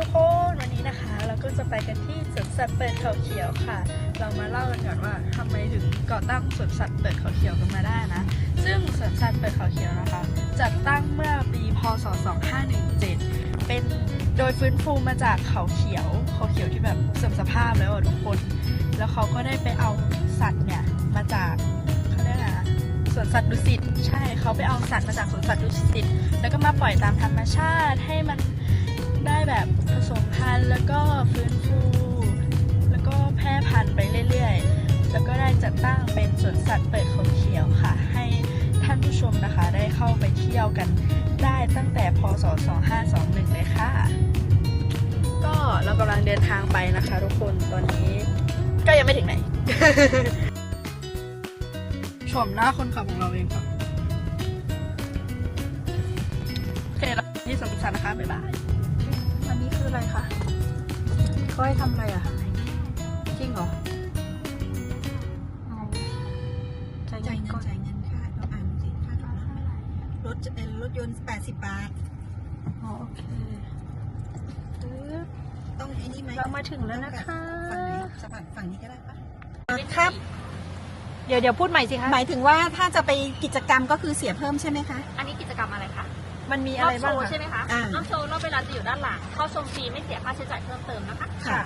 ทุกคนวันนี้นะคะ เราก็จะไปกันที่สวนสัตว์เปิดเขาเขียวค่ะ เรามาเล่ากันก่อนว่าทำไมถึงก่อตั้งสวนสัตว์เปิดเขาเขียวกันมาได้นะ ซึ่งสวนสัตว์เปิดเขาเขียวนะคะ จัดตั้งเมื่อปีพศ 2517 เป็นโดยฟื้นฟูมาจากเขาเขียว เขาเขียวที่แบบเสื่อมสภาพแล้วทุกคน แล้วเขาก็ได้ไปเอาสัตว์เนี่ยมาจากเขาเรียกอะไรนะสวนสัตว์ดุสิตใช่เขาไปเอาสัตว์มาจากสวนสัตว์ดุสิตแล้วก็มาปล่อยตามธรรมชาติให้มัน ได้แบบผสมพันธุ์แล้วก็ฟื้นฟู แล้วก็แพร่พันธุ์ไปเรื่อยๆ แล้วก็ได้จัดตั้งเป็นสวนสัตว์เปิดเขาเขียวค่ะ ให้ท่านผู้ชมนะคะได้เข้าไปเที่ยวกันได้ตั้งแต่พศ 2521 เลยค่ะ ก็เรากำลังเดินทางไปนะคะทุกคนตอนนี้ก็ยังไม่ถึงไหน ชมหน้าคนขับของเราเองครับโอเคแล้วที่สมสันนะคะ บ๊ายบาย อันนี้คืออะไรคะเขาให้ทำอะไรอะคะจริงเหรอเอาใจจ่ายเย็นเงิก่อนนจ่ายเงินค่ะเราอ่านดูสิค่าขับรถรถเอ่อรถยนต์ 80 บาท อ๋อโอเคปึ๊บต้องไอ้นี่ไหมเรามาถึงแล้วนะคะ ฝั่งไหนจะฝั่งฝั่งนี้ก็ได้ปะครับ เดี๋ยวเดี๋ยวพูดใหม่สิคะ หมายถึงว่าถ้าจะไปกิจกรรมก็คือเสียเพิ่มใช่ไหมคะ อันนี้กิจกรรมอะไรคะ มันมีรอะอไรบโชบ้างว์คะใช่ไหมคะอ่ารอบโชว์รอบเวลาจะอยู่ด้านหลัง เข้าชมฟรีไม่เสียค่าใช้จ่ายเพิ่มเติมนะคะ ค่ะ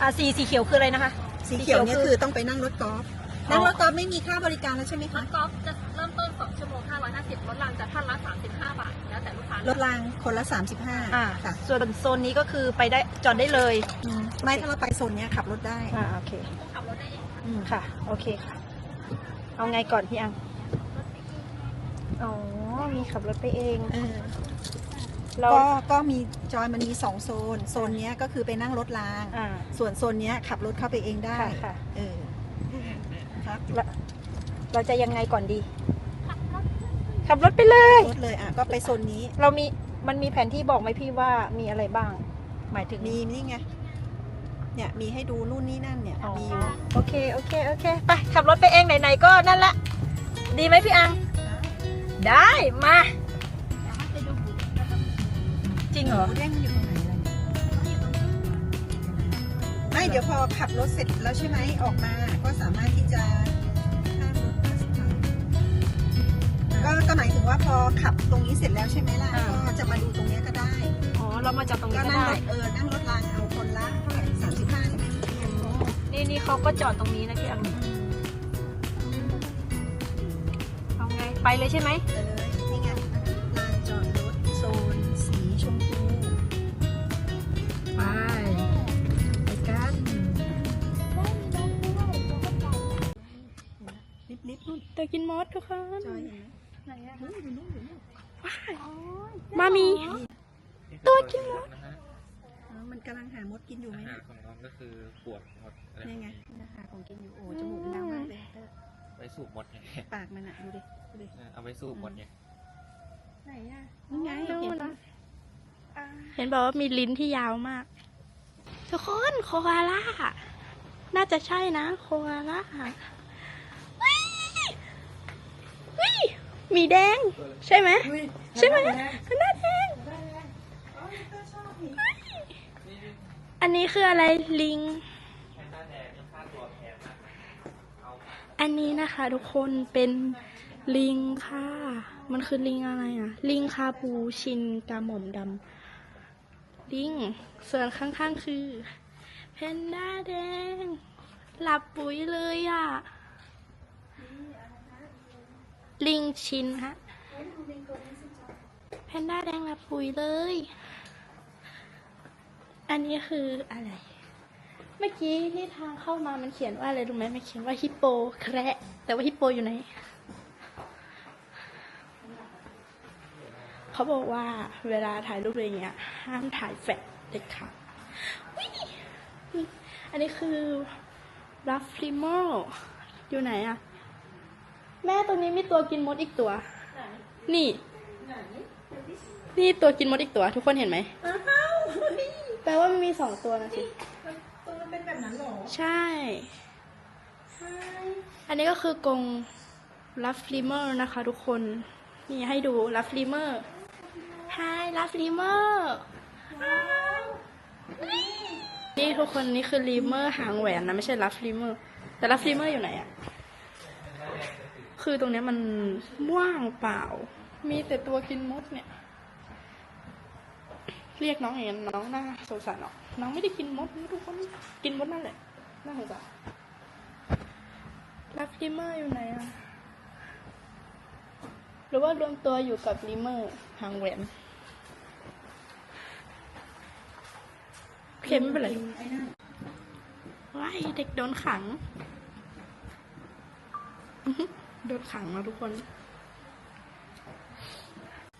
อ่าสีสีเขียวคืออะไรนะคะ สีเขียวเนี่ยสีเขียวคือคือต้องไปนั่งรถกอล์ฟอ๋อ นั่งรถกอล์ฟไม่มีค่าบริการแล้วใช่ไหมรคะถกอล์ฟจะเริ่มต้น 2 ชั่วโมง 550รถรางจะท่านละ 35 บาท แล้วแต่ลูกค้ารถรางคนละ อ่า35ค่ะส่วนโซนนี้ก็คือไปได้จอดได้เลยอืมไม่ถ้าเราไปโซนเนี้ยขับรถได้ อ่าโอเค ขับรถได้เอง อืมค่ะ โอเคค่ะ เอาไงก่อนพี่อัง อ๋อ มีขับรถไปเองเออเราก็ก็มีจอยมันมีสองโซน โซนเนี้ยก็คือไปนั่งรถราง อ่า ส่วนโซนเนี้ยขับรถเข้าไปเองได้ค่ะค่ะ เออครับเราเราจะยังไงก่อนดี ขับรถไปเลย รถเลยอะก็ไปโซนนี้เรามีมันมีแผนที่บอกไหมพี่ว่ามีอะไรบ้าง หมายถึงมีนี่ไงเนี่ยมีให้ดูนู่นนี่นั่นเนี่ยอ๋อมีอยู่ โอเค โอเค โอเค ไป ขับรถไปเองไหนๆก็นั่นละ ดีไหมพี่อัง ได้มาจริงเหรอหมูเด้งอยู่ตรงไหนล่ะเนี่ยไม่เดี๋ยวพอขับรถเสร็จแล้วใช่ไหมออกมาก็สามารถที่จะข้ามรถบัสไปก็ก็หมายถึงว่าพอขับตรงนี้เสร็จแล้วใช่ไหมล่ะอ่า ก็จะมาดูตรงเนี้ยก็ได้ อ๋อเรามาจากตรงก็นี้ก็นั่งได้ รถเออนั่งรถรางเอาคนละเท่าไหร่สามสิบห้าใช่ไหมนี่นี่เขาก็จอดตรงนี้นะพี่อัง ไปเลยใช่ไหมไปเออนี่ไงลานจอดรถโซนสีชมพูไปไปกันลิฟต์ลิฟต์นู่นตัวกินมดทุกคนจอยเห็นไหมไหนอะดูนอยู่นู่นอยู่นู่นมามีตัวกินมดนะฮะมันกำลังหามดกินอยู่ไหมอาหารของน้องก็คือปวดมดนี่ไงนะคะของกินอยู่โอ้จมูกมันดำมากเลยเออ ไว้สูบหมดไงปากมันอะดูดิดูดิเอาไว้สูบหมดไงไหนอะนี่ไงนู่น เห็นนะปะเห็นบอกว่ามีลิ้นที่ยาวมาก ทุกคนโคอาล่าน่าจะใช่นะโคอาล่าเฮ้ยเฮ้ยหมีแดง ใช่ไหม ใช่ไหมหน้าแดงอันนี้คืออะไรลิง อันนี้นะคะทุกคนเป็นลิงค่ะ มันคือลิงอะไรอะลิงคาปูชินกาหม่อมดำลิง ส่วนข้างๆคือแพนด้าแดง หลับปุ๋ยเลยอะลิงชินฮะแพนด้าแดงหลับปุ๋ยเลย อันนี้คืออะไร เมื่อกี้ที่ทางเข้ามามันเขียนว่าอะไรรู้ไหมมันเขียนว่าฮิปโปแคระแต่ว่าฮิปโปอยู่ไหน เขาบอกว่าเวลาถ่ายรูปอะไรเงี้ย ห้ามถ่ายแฟลชเด็ดขาดอุ๊ยอันนี้คือรัฟฟิโมอยู่ไหนอะแม่ตรงนี้มีตัวกินมดอีกตัว นี่ นี่ตัวกินมดอีกตัว ทุกคนเห็นไหมแปลว่ามันมีสองตัวนะสิตัวมั นเป็นแบบนั้นหรอ ใช่ อันนี้ก็คือกรงลัฟลิเมอร์นะคะทุกคน นี่ให้ดูลัฟลิเมอร์ Hi ลัฟลิเมอร์ทุกคนนี่คือลีเมอร์หางแหวนนะไม่ใช่ลัฟลีเมอร์ แต่ลัฟลีเมอร์อยู่ไหนอะคือตรงเนี้ยมันว่างเปล่า มีแต่ตัวกินมดเนี่ย เรียกน้องอย่างนั้นน้องน่าสงสารเนาะน้องไม่ได้กินมดนะทุกคนกินมดนั่นแหละน่าสงสารลัฟลีเมอร์อยู่ไหนอะหรือว่ารวมตัวอยู่กับลีเมอร์หางแหวนเคไม่เป็นไรว้ายเด็กโดนขัง โดนขังแล้วทุกคน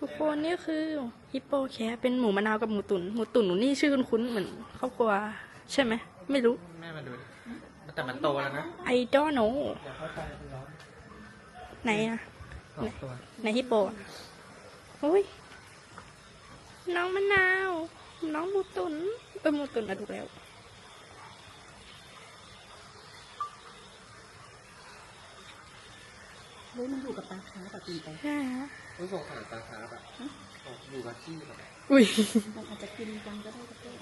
ทุกคนนี่คือ ฮิปโปแคร์เป็นหมูมะนาวกับหมูตุน หมูตุนหนูนี่ชื่อคุ้นๆเหมือนครอบครัว ใช่ไหม ไม่รู้ แม่มาดูดิแต่มันโตแล้วนะ I don't know เดี๋ยวเข้าไปร้อนไหนอะสองตัวไหนฮิปโปอะอุ้ย น้องมะนาว น้องหมูตุนเออหมูตุนอะถูกแล้ว เฮ้ยมันอยู่กับปลาคาร์ฟอะตีไป ใช่ฮะ รู้สงสารตาคาแบบ อยู่กับที่แบบอุ้ยมันอาจจะกินกันก็ได้ก็ได้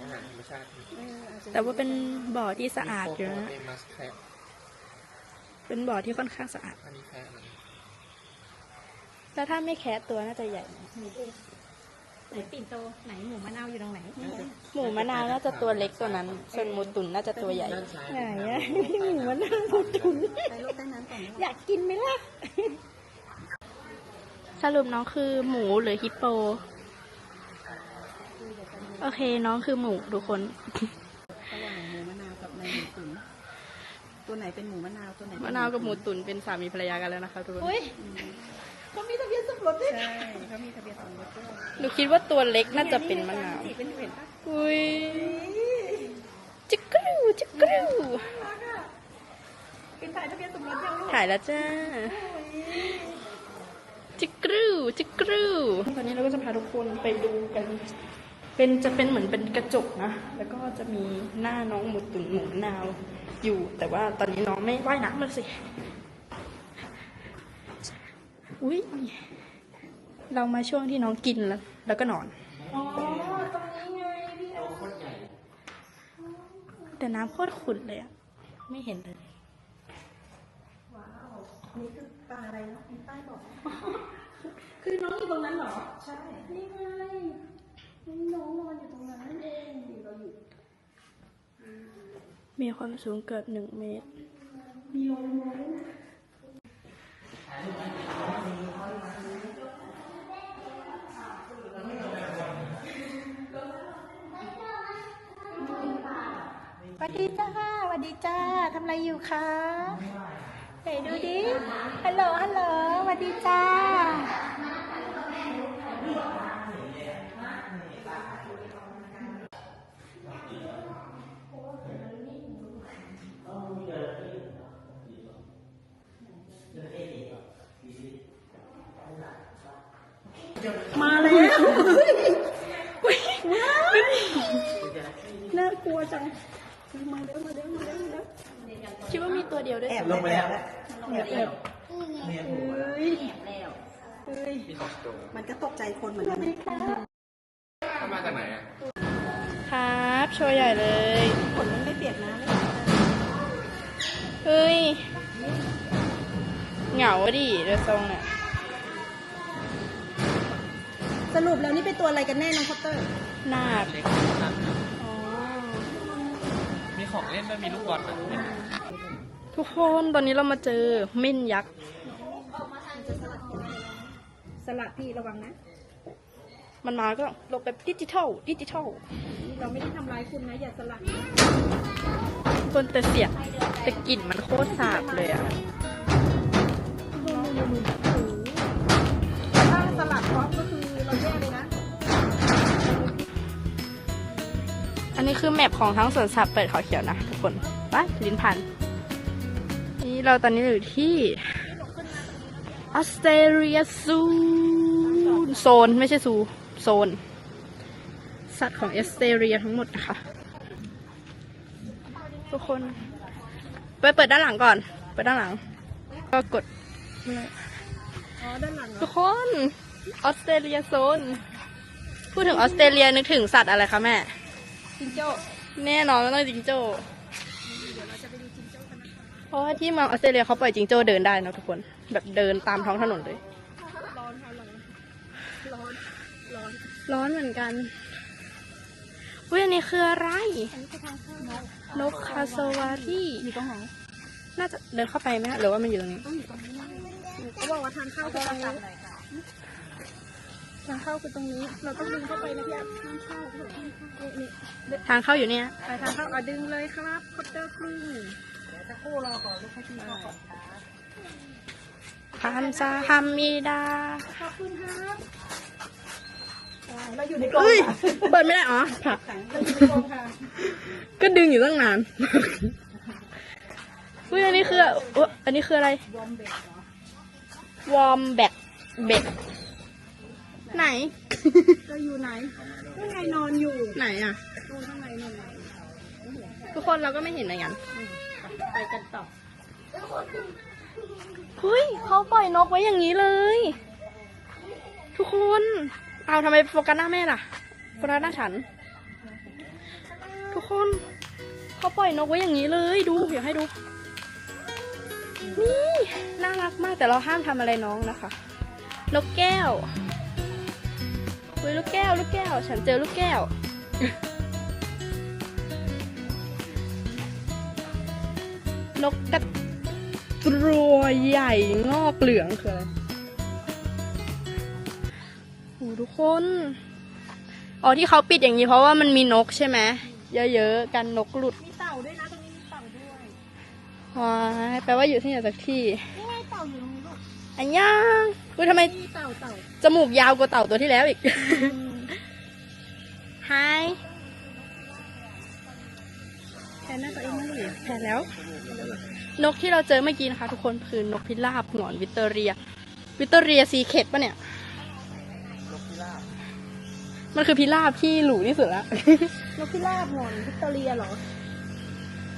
อาหารธรรมชาติเอออาจจะแต่ว่าเป็นบ่อที่สะอาดอยู่นะเอมัสแคทเป็นบ่อที่ค่อนข้างสะอาด อันนี้แคทมันแล้วถ้าไม่แคะตัวน่าจะใหญ่ไหนปิ่นโตไหนหมูมะนาวอยู่ตรงไหนหมูมะนาวน่าจะตัวเล็กตัวนั้น ส่วนหมูตุนน่าจะตัวใหญ่ด้านซ้ายไหนอะหมูมะนาวหมูตุนไปโลกใต้น้ำก่อนนะอยากกินไหมล่ะ สรุปน้องคือหมูหรือฮิปโป โอเคน้องคือหมูทุกคน ระหว่างหมูมะนาวกับในหมูตุ๋นตัวไหนเป็นหมูมะนาวตัวไหนเป็มะนาวกับหมูตุนเป็นสามีภรรยากันแล้วนะคะทุกคนเขามีทะเบียนสมรสด้วยใช่เขามีทะเบียนสมรสด้วยหนูคิดว่าตัวเล็กน่าจะเป็นมะนาว สีเป็นเห็นปะอุ้ยจิกกรูจิกกรูเป็นถ่ายทะเบียนสมรสยังลูกถ่ายแล้วจ้า จิกกรูจิกกรูตอนนี้เราก็จะพาทุกคนไปดูกัน เป็นจะเป็นเหมือนเป็นกระจกนะ แล้วก็จะมีหน้าน้องหมูตุ่นหมูมะนาวอยู่ แต่ว่าตอนนี้น้องไม่ว่ายน้ำมาสิ อุ้ยเรามาช่วงที่น้องกินแล้ว แล้วก็นอน อ๋อ ตรงนี้ไงพี่แต่น้ำโคตรขุ่นเลยอะไม่เห็นเลย นี่คือปลาอะไรนะมีป้ายบอก คือน้องอยู่ตรงนั้นเหรอ ใช่ นี่ไงน้องนอนอยู่ตรงนั้นนั่นเองเราอยู่ มีความสูงเกือบหนึ่งเมตร มีลมไหมสวัสดีจ้าสวัสดีจ้าทำอะไรอยู่คะ ไหนดูดิ ฮัลโหล ฮัลโหลสวัสดีจ้า มาแล้วน่ากลัวจังมาแล้วมา เดียวด้วยแอบลงไปแล้วแอบแล้วเฮ้ยมีสองตัวมันก็ตกใจคนเหมือนกันเข้ามาจากไหนอะครับโชว์ใหญ่เลยขนมันไม่เปียกน้ำเลยเฮ้ยเหงาดิเรือทรงเนี่ยสรุปแล้วนี่เป็นตัวอะไรกันแน่น้องคอปเตอร์นาบเล็กสั้นอ๋อมีของเล่นด้วยมีลูกบอลอะ ทุกคนตอนนี้เรามาเจอเม่นยักษ์สลัดพี่ระวังนะ มันมาก็ลงแบบดิจิทัลดิจิทัลเราไม่ได้ทำร้ายคุณนะ อย่าสลัดคนแต่เสียงแต่กลิ่นมันโคตรสาบเลยอะถ้าสลัดพร้อมก็คือเราแย่เลยนะ อันนี้คือแมปของทั้งสวนสัตว์เปิดเขาเขียวนะทุกคนไปลิ้นพันนี่ เราตอนนี้อยู่ที่ออสเตรเลียซูโซน ไม่ใช่ซูโซน สัตว์ของออสเตรเลียทั้งหมดนะคะ ทุกคน ไปเปิดด้านหลังก่อน เปิดด้านหลัง ก็กดอ๋อด้านหลังเหรทุอกคนออสเตรเลียโซน พูดถึงออสเตรเลียนึกถึงสัตว์อะไรคะแม่จิงโจ้แน่นอนว่าต้องจิงโจ้ เพราะว่าที่มาออสเตรเลียเขาปล่อยจิงโจ้เดินได้นะทุกคน แบบเดินตามท้องถนนเลย ร้อนค่ะร้อน ร้อน ร้อนเหมือนกันอุ้ยอันนี้คืออะไรนนี้คือทางเข้านกคาสวารีอยู่ตรงไหน น่าจะเดินเข้าไปไหมหรือว่ามันอยู่ตรงนี้เขาบอกว่าทางเข้าคือตรงนี้ทางเข้าคือตรงนี้ เราต้องดึงเข้าไปนะพี่อาทางเข้าเขาบอกทางเข้าทางเข้าอยู่เนี่ยไปทางเข้าอะดึงเลยครับคอปเตอร์ครึ่ง จะคู่รอก่อนลูกให้พี่เข้าก่อนค่ะพันซาฮัมมีดาขอบคุณครับเราอยู่ในกรงเฮ้ยค่ะเปิดไม่ได้อ๋อผักเราอยู่ในกรงค่ะก็ดึงอยู่ตั้งนานเฮ้ยอันนี้คืออุ๊ยอันนี้คืออะไร วอมเบ็ดเหรอวอร์มแบกเบ็ดไหนจะอยู่ไหนข้างในนอนอยู่ไหนอะดูข้างในนนไหนทุกคนเราก็ไม่เห็นอะไรกัน ไปกันต่อเฮ้ยเขาปล่อยนกไว้อย่างนี้เลย ทุกคน เอาทำไมโฟกัสหน้าแม่ล่ะโฟกัสหน้าฉัน ทุกคนเขาปล่อยนกไว้อย่างนี้เลย ดูอยากให้ดู นี่น่ารักมากแต่เราห้ามทำอะไรน้องนะคะนกแก้วเฮ้ยลูกแก้ว ลูกแก้ว ฉันเจอลูกแก้ว นกกระตัวใหญ่งอกเหลืองคืออะไรโหทุกคน อ๋อที่เขาปิดอย่างนี้เพราะว่ามันมีนกใช่ไหมเยอะๆกันนกหลุด มีเต่าด้วยนะตรงนี้มีเต่าด้วยว้ายแปลว่าอยู่ที่ไหนสักที่นี่ไงเต่าอยู่ตรงนี้ลูกอันยังอุ้ยทำไมมีเต่าเต่าจมูกยาวกว่าเต่าตัวที่แล้วอีกฮายแทนหน้าตัวเองไม่หรือแทนแล้ว นกที่เราเจอเมื่อกี้นะคะ ทุกคนคือนกพิราบหงอนวิกตอเรีย วิกตอเรียซีเคดปะเนี่ยมันคือพิราบที่หรูที่สุดละ นกพิราบหงอนวิกตอเรียเหรอ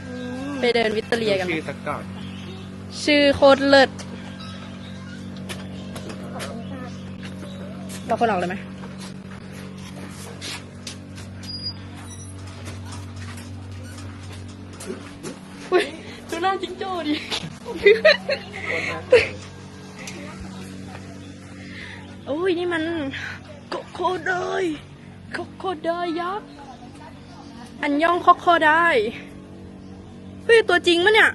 อืมไปเดินวิกตอเรียกันไหมชื่อตะกร้อนชื่อโคตรเลิศขอบคุณค่ะเราคนออกเลยไหม จิงโจ้ดิโอ้ยนี่มันโคโคไดโคโคไดยักษ์อันยองโคโคไดเฮ้ยตัวจริงมะเนี่ย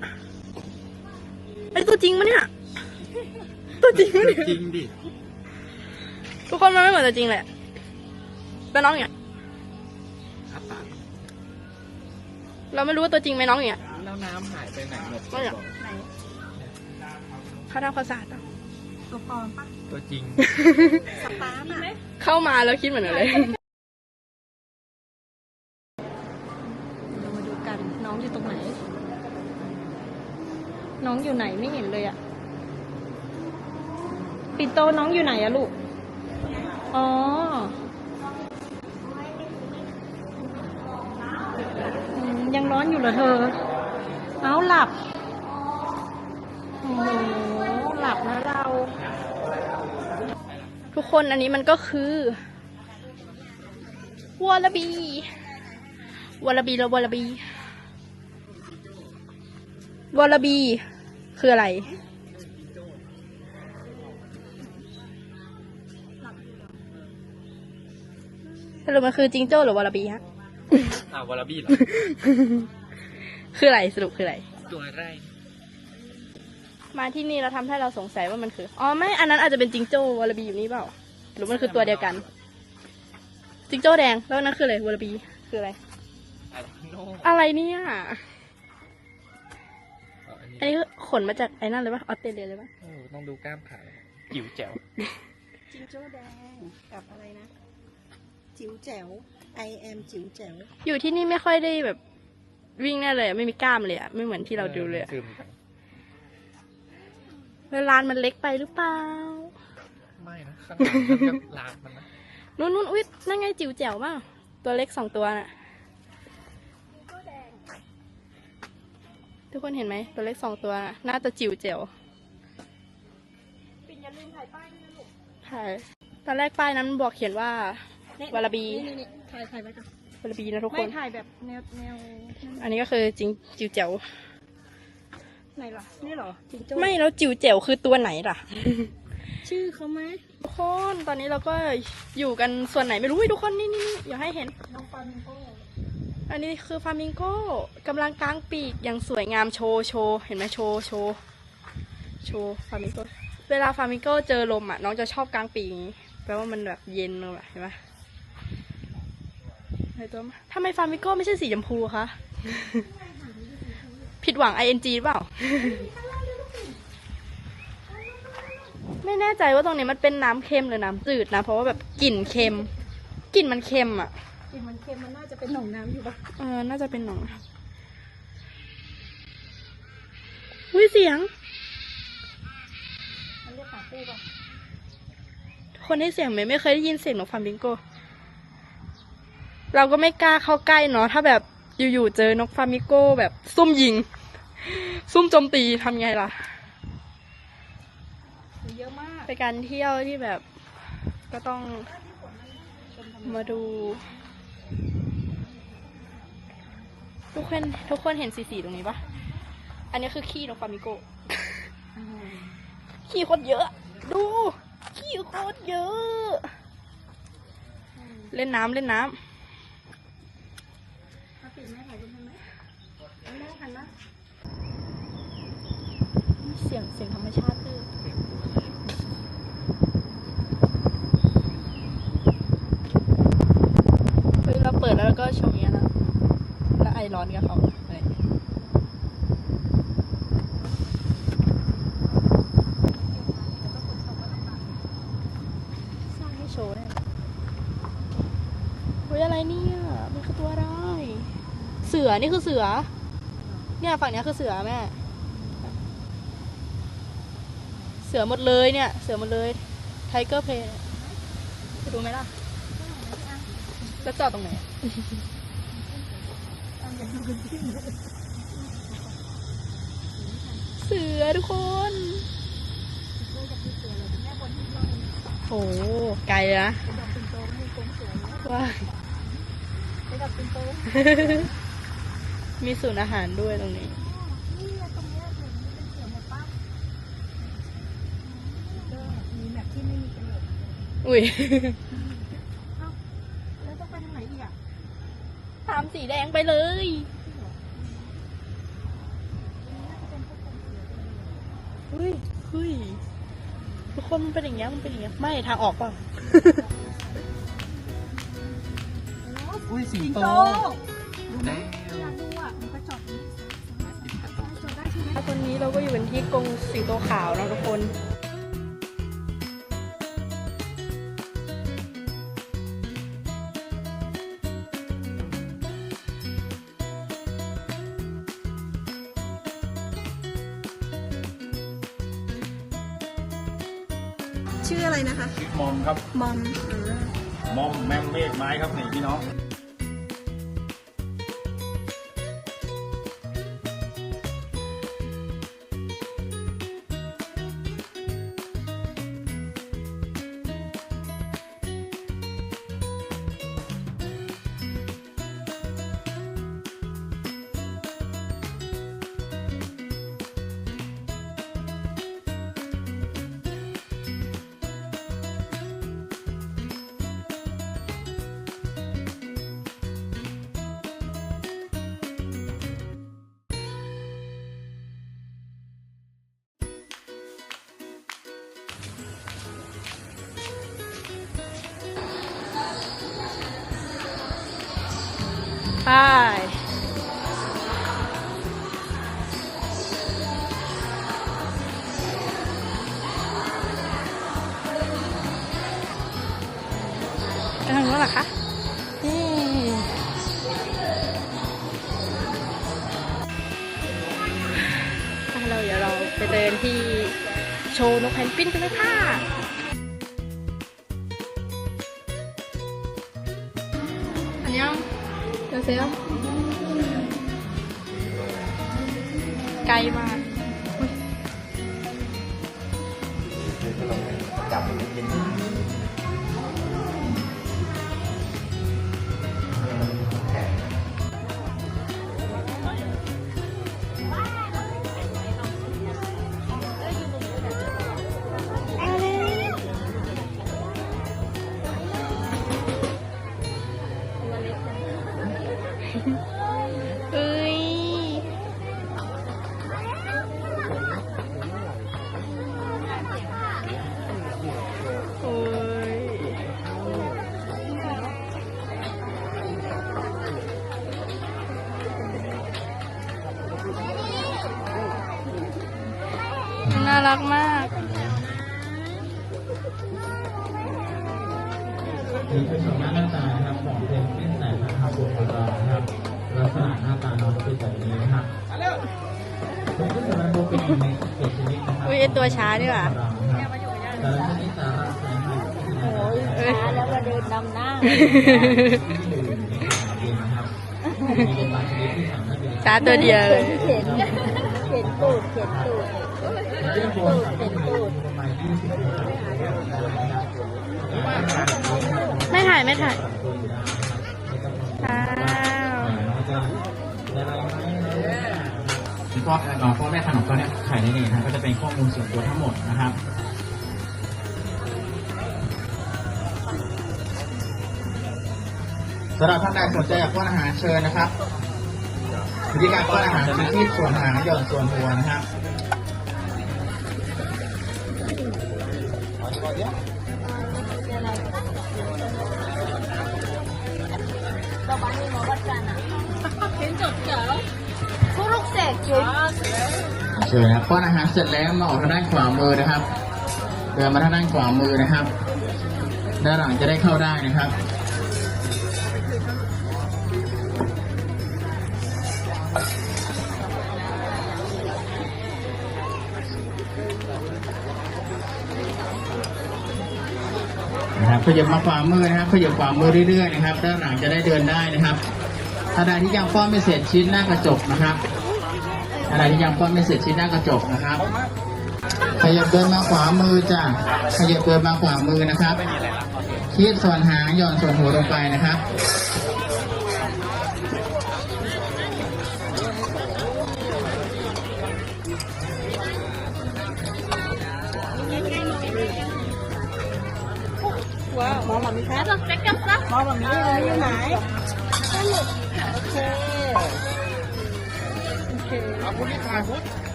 ไอตัวจริงมะเนี่ย ตัวจริงมะเนี่ยจริงดิทุกคนมันไม่เหมือนตัวจริงเลยอะเป็นน้องอย่างเงี้ยเราไม่รู้ว่าตัวจริงไหมน้องอย่างเงี้ย แล้วน้ำหายไปไหนหมดไม่อะไหนเขาทำความสะอาดเปล่าตัวปลอมปะตัวจริง สปาร์มอะ เข้ามาแล้วคิดเหมือนกันเลยเรามาดูกันน้องอยู่ตรงไหน น้องอยู่ไหนไม่เห็นเลยอะปิดโตน้องอยู่ไหนอะลูก อ๋อ อืมยังร้อนอยู่เหรอเธอ เอาหลับ โอ้โห หลับนะเรา ทุกคนอันนี้มันก็คือวอลลบีวอลลบีแล้ววอลลบีวอลลบี คืออะไร สรุปมันคือจิงโจ้หรือวอลลบีฮะ อ่าวอลลบี้เหรอ คืออะไรสรุปคืออะไร ตัวไรมาที่นี่เราทำให้เราสงสัยว่ามันคือ อ๋อไม่ อันนั้นอาจจะเป็นจิงโจ้วอลลบีอยู่นี่เปล่า หรือมันคือตัวเดียวกัน จิงโจ้แดง แล้วอันนั้นคืออะไรวอลลบีคืออะไรไอ้โน่อะไรเนี่ยอ๋ออันนี้อันนี้คือขนมาจากไอ้นั่นเลยปะออสเตรเลียเลยปะโอ้ต้องดูกล้ามขาจิ๋วแจ๋วจิงโจ้แดงกับอะไรนะ จิ๋วแจ๋ว I am จิ๋วแจ๋ว อยู่ที่นี่ไม่ค่อยได้แบบ วิ่งแน่เลยอะไม่มีกล้ามเลยอะไม่เหมือนที่เราดูเลยอะซึมจังเวลานมันเล็กไปหรือเปล่า ไม่นะข้างหลังมันก็ลามมันนะนู้นนู้นอุ้ยนั่นไงจิ๋วแจ๋วมากตัวเล็กสองตัวน่ะ ทุกคนเห็นไหมตัวเล็กสองตัวน่ะน่าจะจิ๋วแจ๋วปิ่นอย่าลืมถ่ายป้ายด้วยนะลูกใช่ตอนแรกป้ายนั้นบอกเขียนว่าวาลาบี นี่นี่ถ่ายถ่ายไว้ก่อน วาลาบีนะทุกคไม่น ถ่ายแบบแนวแนวอันนี้ก็คือจิงจิวเจ๋วไหนล่ะนี่เหรอจิงโจ้ไม่แล้วจิวเจ๋วคือตัวไหนล่ะ ชื่อเขาไหมทุกคนตอนนี้เราก็อยู่กันส่วนไหนไม่รู้อุ๊ยทุกคนนี่นี่นี่อยากให้เห็น น้องฟามิงโก้อันนี้คือฟามิงโก้กำลังกางปีกอย่างสวยงามโชว์โชว์เห็นไหมโชว์โชว์โชว์ฟามิงโก้เวลาฟามิงโก้เจอลมอะน้องจะชอบกางปีกอย่างนี้แปลว่ามันแบบเย็นเลยอะเห็นไหม ไอตัวมาทำไมฟามิงโก้ไม่ใช่สีชมพูคะ ผิดหวัง ing หรือเปล่า ไม่แน่ใจว่าตรงนี้มันเป็นน้ำเค็มหรือน้ำจืดนะ เพราะว่าแบบกลิ่นเค็ม กลิ่นมันเค็มอะ กลิ่นมันเค็มมันน่าจะเป็นหนองน้ำอยู่ปะเออ น่าจะเป็นหนองอุ้ยเสียง มันเรียกปาปูปะคนให้เสียงไหมไม่เคยได้ยินเสียงนกฟามิงโก เราก็ไม่กล้าเข้าใกล้เนาะถ้าแบบอยู่ๆเจอนกฟามิงโกแบบซุ่มยิง ซุ่มโจมตีทำไงล่ะเยอะมากไปนการเที่ยวที่แบบ ก็ต้องมาดู ทุกคนทุกคนเห็นสีสีตรงนี้ปะอันนี้คือขี้นกฟามิงโกขี้โคตรเยอะ ดู ขี้โคตรเยอะ เล่นน้ำเล่นน้มาปิดแม่ถ่ายรูปให้ไหมเอาแม่หันมาำเสียงเสียงธรรมชาติด้วยเฮ้ยเราเปิดแล้วก็ชมอย่างเงี้ยนะ แล้วไอร้อนกับเขาอะไรสร้างให้โชว์ได้เฮ้ยอะไรเนี่ยมันคือตัวอะไร เสือ นี่คือเสือ เนี่ยฝั่งเนี้ยคือเสือแม่ เสือหมดเลยเนี่ย เสือหมดเลย ไทเกอร์เพลจะดูไหมล่ะ แล้วจอดตรงไหนอะเสือทุกคนโอ้ไกลเลยนะว้ายไปดับปินโตมีศูนย์อาหารด้วยตรงนี้นี่ไงตรงเนี้ยเดี๋ยวนี้เป็นเสือหมดปั๊บก็มีแบบที่ไม่มีกระโหลก อุ้ยแล้วต้องไปทางไหนอีกอะตามสีแดงไปเลยเฮ้ยเฮ้ยทุกคนมันเป็นอย่างเงี้ยมันเป็นอย่างเงี้ยไม่ทางออกเปล่าอุ้ยสิงโตอยากดูอะมันก็จอดนี้จอดได้ใช่ไหม ตอนนี้เราก็อยู่กันที่กรงสิงโตขาวนะทุกคน มอม มอมแมมเมฆไม้ครับนี่พี่น้อง ไปทางนู้นเหรอคะนี่เราเดี๋ยวเราไปเดินที่โชว์นกแพนกวินกันเลยค่ะ เซลไกลมาก น่ารักมาก นี่คือชมหน้าหน้าตานะครับของเพนกวินสายพันธุ์ฮาบูของเรานะครับลักษณะหน้าตาน้องจะเป็นแบบนี้นะครับเพนกวินสายพันธุ์ฮาบูเป็นหนึ่งในเจ็ดชนิดนะครับอุ้ยไอ้ตัวช้าดีกว่าของเรานะครับแต่ละชนิดแต่ละสายพันธุ์ที่นะครับเอ้ยแล้วมาเดินนำหน้าที่อยู่ในสนามบินนะครับมีบางชนิดที่สามารถเป็น ช้าตัวเดียวเลย เข็นเข็นตูดเข็นตูด ไม่ถ่ายไม่ถ่ายอ้วพ่อเอ่อพ่อแม่พันธุ์ของเขาเนี่ยขายได้เองนะก็จะเป็นข้อมูลส่วนตัวทั้งหมดนะครับสำหรับท่านใดสนใจอยากป้อนอาหารเชิญนะครับวิธีการป้อนอาหารคือที่ส่วนหางหย่อนส่วนหัวนะครับ ต่อไปมีมาวัดกันอะเข็นจดเจ๋อผู้ลูกเสกจุ๊เชิญนะครับป้อนอาหารเสร็จแล้วมาออกทางด้านขวามือนะครับ เดินมาทางด้านขวามือนะครับ ด้านหลังจะได้เข้าได้นะครับ ขยับมาขวามือนะครับขยับขวามือเรื่อยๆนะครับ ด้านหลังจะได้เดินได้นะครับถ้าใดที่ยังป้อนไม่เสร็จชิ้นหน้ากระจกนะครับถ้าใดที่ยังป้อนไม่เสร็จชิ้นหน้ากระจกนะครับ ขยับเดินมาขวามือจ้ะขยับเดินมาขวามือนะครับคีบส่วนหางหย่อนส่วนหัวลงไปนะครับ มองแบบนี้ครับแล้วเซ็กกับซักมองแบบนี้เลยอยู่ไหน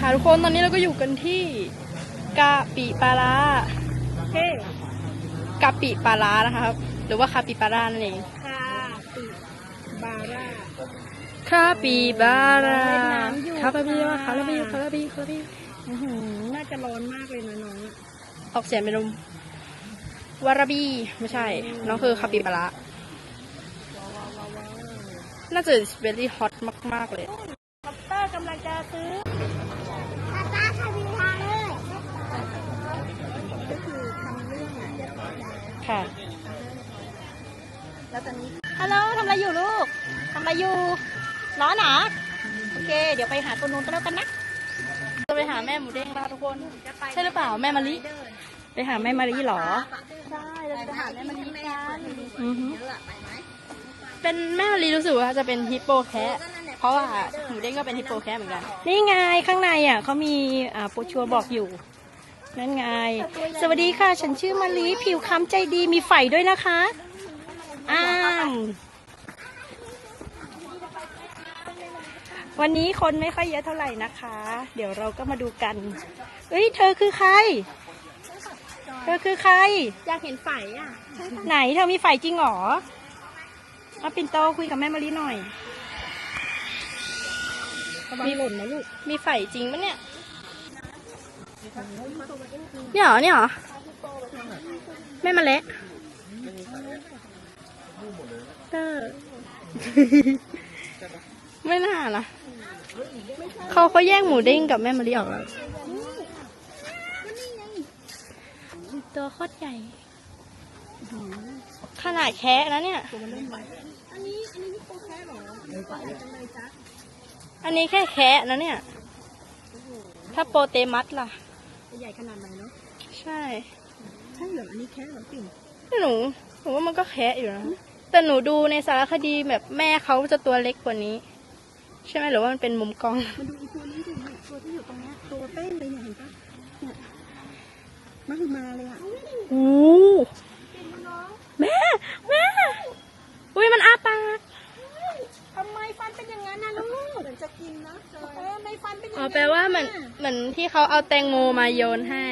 ค่ะทุกคนตอนนี้เราก็อยู่กันที่กะปิปลาร้าเฮ้กะปิปลาร้านะคะหรือว่าคาปิปลาร้านั่นเองค่ะปีบาร่าคาปิบาร่าเล่นน้ำอยู่คาปิบาร่าค่ะคาปิคาปิคาปิอื้อหือน่าจะร้อนมากเลยนะน้องออกเสียงเป็นลม วาราบีไม่ใช่น้องคือคาปิบาร่าน่าจะ very hot มาก ๆ เลยเตอร์กำลังจะซื้อตาตาทำทางเลยก็คือทำเรื่องอะค่ะ แล้วตอนนี้ฮัลโหลทำอะไรอยู่ลูกทำอะไรอยู่ร้อนเหรอโอเค เดี๋ยวไปหาตัวนู้นก็แล้วกันนะจะไปหาแม่หมูเด้งป่ะทุกคน ใช่หรือเปล่าแม่มะลิไปหาแม่มะลิเหรอ เราจะไปหาแม่มันนี่กันอือฮึเป็นแม่มะลิรู้สึกว่าจะเป็นฮิปโปแคะเพราะว่าหมูเด้งก็เป็นฮิปโปแคะเหมือนกัน นี่ไงข้างในอะเขามีอ่าโปรชัวบอกอยู่ นั่นไง สวัสดีค่ะ ฉันชื่อมะลิผิวค้ำใจดีมีไฝด้วยนะคะอ้ามวันนี้คนไม่ค่อยเยอะเท่าไหร่นะคะ เดี๋ยวเราก็มาดูกัน เอ้ย เธอคือใคร เธอคือใคร อยากเห็นไฝอะ ไหนเธอมีไฟจริงเหรอมาปิ่นโตคุยกับแม่มะลิหน่อย มีหล่นนะลูก มีไฟจริงปะเนี่ย เนี่ยเหรอ เนี่ยเหรอ แม่มาเละเตอร์ไม่น่านะเขาเขาแย่งหมูเด้งกับแม่มะลิออกแล้ว ตัวโคตรใหญ่ ขนาดแคะนะเนี่ยอันนี้แค่แคะนะเนี่ย ถ้าโปรเตมัสล่ะ ใหญ่ขนาดไหนเนาะ ใช่ใช่เหรอ อันนี้แค่เหรอปิ่งหนูหนูว่ามันก็แคะอยู่นะ แต่หนูดูในสารคดีแบบแม่เขาจะตัวเล็กกว่านี้ ใช่ไหมหรือว่ามันเป็นมุมกล้องมาดูอีกตัว มากมาเลยอะโอ้แม่ แม่ อุ้ยมันอาปากทำไมฟันเป็นอย่างนั้นนะลูกเหมือนจะกินนะเออไม่ฟันเป็นอย่างอ๋อนอ๋อแปลว่าเหมือนเหมือนที่เขาเอาแตงโมมาโยนให้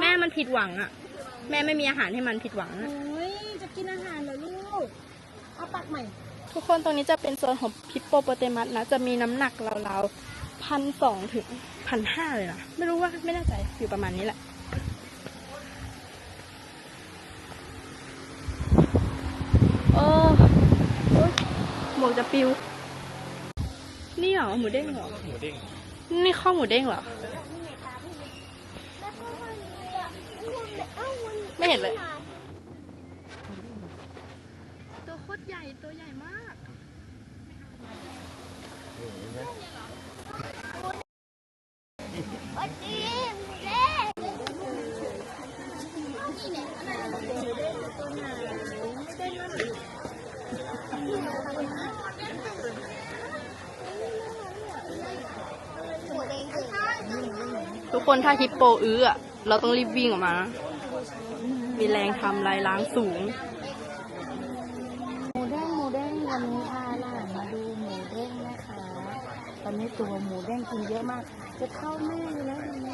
แม่มันผิดหวังอะ แม่ไม่มีอาหารให้มันผิดหวังอะ โอ้ยจะกินอาหารเหรอลูก เอาปากใหม่ ทุกคนตรงนี้จะเป็นโซนของพิปโปโปเตมัสนะ จะมีน้ำหนักราวๆพันสองถึง พันห้าเลยนะไม่รู้ว่าไม่แน่ใจอยู่ประมาณนี้แหละโอ้โอ๊ยหมวกจะปิว นี่เหรอหมูเด้งเหรอหมูเด้งนี่ข้าวหมูเด้งเหรอ ไม่เห็นเลย ตัวโคตรใหญ่ตัวใหญ่มาก ทุกคนถ้าฮิปโปอื้ออะเราต้องรีบวิ่งออกมานะมีแรงทำลายล้างสูง หมูเด้งหมูเด้งวันนี้อาล่ะมาดูหมูเด้งนะคะตอนนี้ตัวหมูเด้งกินเยอะมาก จะเข้าแม่อยู่แล้วเนไหม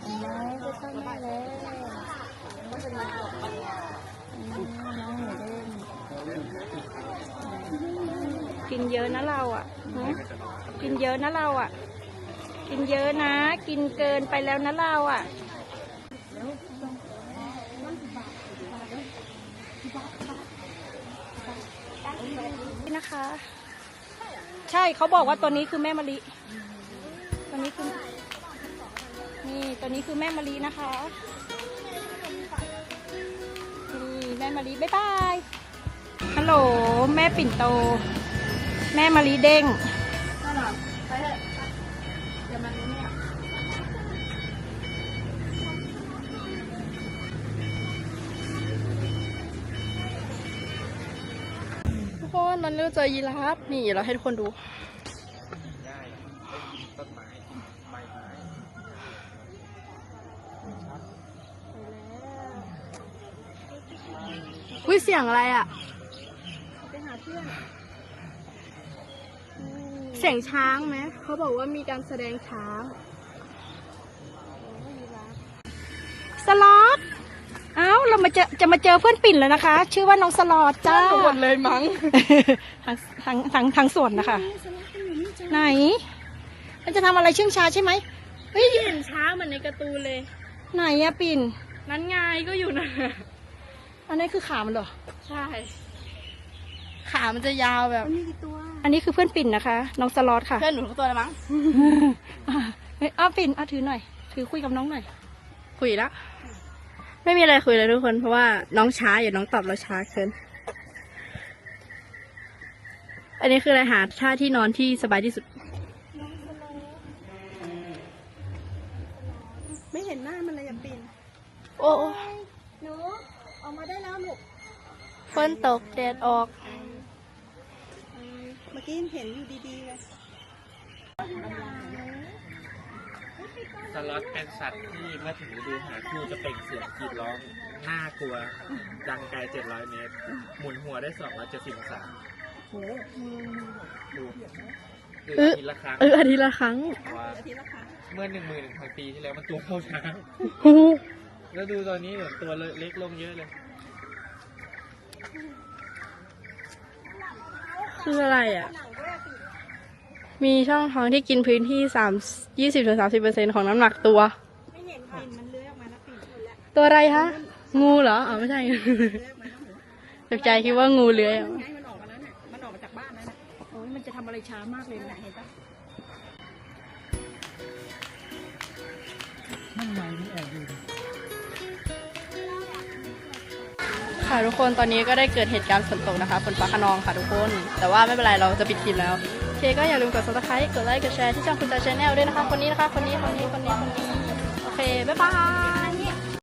เห็นไหมจะเข้าแม่แล้ว กินเยอะนะเราอะกินเยอะนะเราอะ กินเยอะนะ กินเกินไปแล้วนะเราอะนี่นะคะ ใช่เขาบอกว่าตัวนี้คือแม่มะลิ ตัวนี้คือ นี่ตัวนี้คือแม่มะลินะคะ ม่มะลิบ๊ายบายฮัลโหลแม่ปิ่นโต แม่มะลิเด้งทุกคนตอนนี้เราเจอยีราฟนี่เราให้ทุกคนดู ต้นไม้ใบไม้ อุ้ยเสียงอะไรอะ ไปหาเพื่อนเสียงช้างไหม เขาบอกว่ามีการแสดงช้างสล็อตเอ้า เรามาเจอจะมาเจอเพื่อนปิ่นแล้วนะคะ ชื่อว่าน้องสล็อตจ้าหมดเลยมั้งทั้งทั้งทั้งทั้งส่วนนะคะ ไหน มันจะทำอะไรเชื่องช้าใช่ไหมเฮ้ยเห็นช้างเหมือนในการ์ตูนเลย ไหนอะปิ่น นั้นไงก็อยู่นะ อันนี้คือขามันเหรอ ใช่ ขามันจะยาวแบบ มันมีกี่ตัว อันนี้คือเพื่อนปิ่นนะคะ น้องสล็อตค่ะ เพื่อนหนูทุกตัวเลยมั้งเฮ้ยเอาปิ่นเอาถือหน่อย ถือคุยกับน้องหน่อย คุยละ ไม่มีอะไรคุยเลยทุกคน เพราะว่าน้องช้าอยู่น้องตอบเราช้าเกิน อันนี้คืออะไรหาท่าที่นอนที่สบายที่สุด ไม่เห็นหน้ามันเลยอะปินโอ้หนู ออกมาได้แล้วลูกฝนตกแดดออก เมื่อกี้เห็นอยู่ดีๆเลยสล็อตเป็นสัตว์ที่เมื่อถึงฤดูหาคู่จะเปล่งเสียงกรีดร้องน่ากลัว ดังไกล 700 เมตร หมุนหัวได้ 270องศาโหดูคือเอออาทีละครั้งเอออาทิตย์ละครั้ง ว่าอาทิตย์ละครั้งเมื่อหนึ่งหมื่นหนึ่งพันปีที่แล้วมันตัวเท่าช้างแล้วดูตอนนี้เหมือนตัวเล็กลงเยอะเลย คืออะไรอะ มีช่องท้องที่กินพื้นที่สามยี่สิบถึงสามสิบเปอร์เซ็นของน้ำหนักตัว ไม่เห็นปินมันเลื้อยออกมาแล้วปินหมดแล้วตัวอะไรคะ งูเหรอ อ๋อไม่ใช่เลื้อยออกมาแล้วตกใจคิดว่างูเลื้อยอะไงมันออกมาแล้วเนี่ยมันออกมาจากบ้านแล้วน่ะโอ้ยมันจะทำอะไรช้ามากเลยน่ะเห็นปะ ค่ะทุกคนตอนนี้ก็ได้เกิดเหตุการณ์ฝนตกนะคะฝนฟ้าขนองค่ะทุกคน แต่ว่าไม่เป็นไรเราจะปิดคลิปแล้วโอเคก็อย่าลืมกด subscribe กดไลค์กดแชร์ที่ช่องคุณตาชาแนลด้วยนะคะคนนี้นะคะคนนี้คนนี้คนนี้คนนี้โอเคบ๊ายบาย